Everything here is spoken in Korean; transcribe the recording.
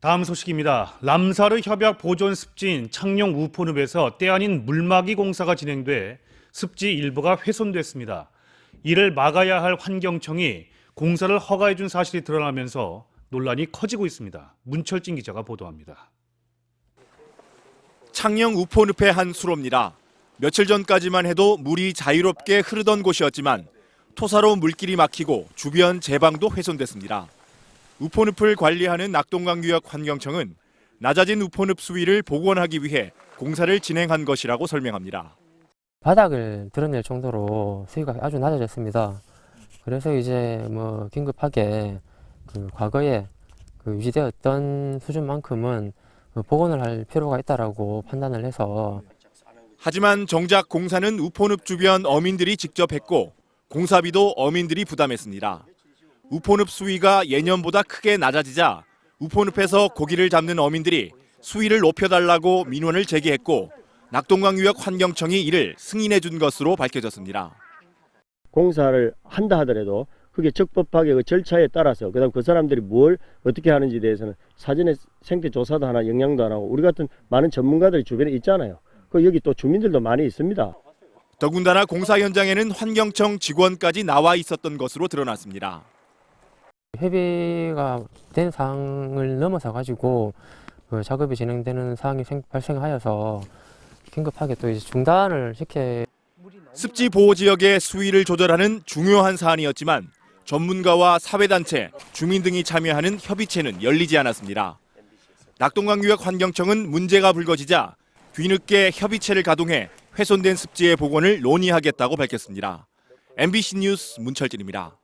다음 소식입니다. 람사르 협약 보존 습지인 창녕 우포늪에서 때 아닌 물막이 공사가 진행돼 습지 일부가 훼손됐습니다. 이를 막아야 할 환경청이 공사를 허가해 준 사실이 드러나면서 논란이 커지고 있습니다. 문철진 기자가 보도합니다. 창녕 우포늪의 한 수로입니다. 며칠 전까지만 해도 물이 자유롭게 흐르던 곳이었지만 토사로 물길이 막히고 주변 제방도 훼손됐습니다. 우포늪을 관리하는 낙동강구역 환경청은 낮아진 우포늪 수위를 복원하기 위해 공사를 진행한 것이라고 설명합니다. 바닥을 드러낼 정도로 수위가 아주 낮아졌습니다. 그래서 이제 뭐 긴급하게 그 과거에 그 유지되었던 수준만큼은 그 복원을 할 필요가 있다라고 판단을 해서 하지만 정작 공사는 우포늪 주변 어민들이 직접 했고 공사비도 어민들이 부담했습니다. 우포늪 수위가 예년보다 크게 낮아지자 우포늪에서 고기를 잡는 어민들이 수위를 높여달라고 민원을 제기했고 낙동강유역 환경청이 이를 승인해 준 것으로 밝혀졌습니다. 공사를 한다 하더라도 그게 적법하게 그 절차에 따라서 그다음 그 사람들이 뭘 어떻게 하는지 대해서는 사전에 생태 조사도 하나 영향도 안 하고 우리 같은 많은 전문가들이 주변에 있잖아요. 그 여기 또 주민들도 많이 있습니다. 더군다나 공사 현장에는 환경청 직원까지 나와 있었던 것으로 드러났습니다. 협의가 된 사항을 넘어서 가지고 그 작업이 진행되는 사항이 생- 발생하여서 긴급하게 또 이제 중단을 시켜 습지 보호 지역의 수위를 조절하는 중요한 사안이었지만 전문가와 사회단체, 주민 등이 참여하는 협의체는 열리지 않았습니다. 낙동강유역 환경청은 문제가 불거지자 뒤늦게 협의체를 가동해 훼손된 습지의 복원을 논의하겠다고 밝혔습니다. MBC 뉴스 문철진입니다.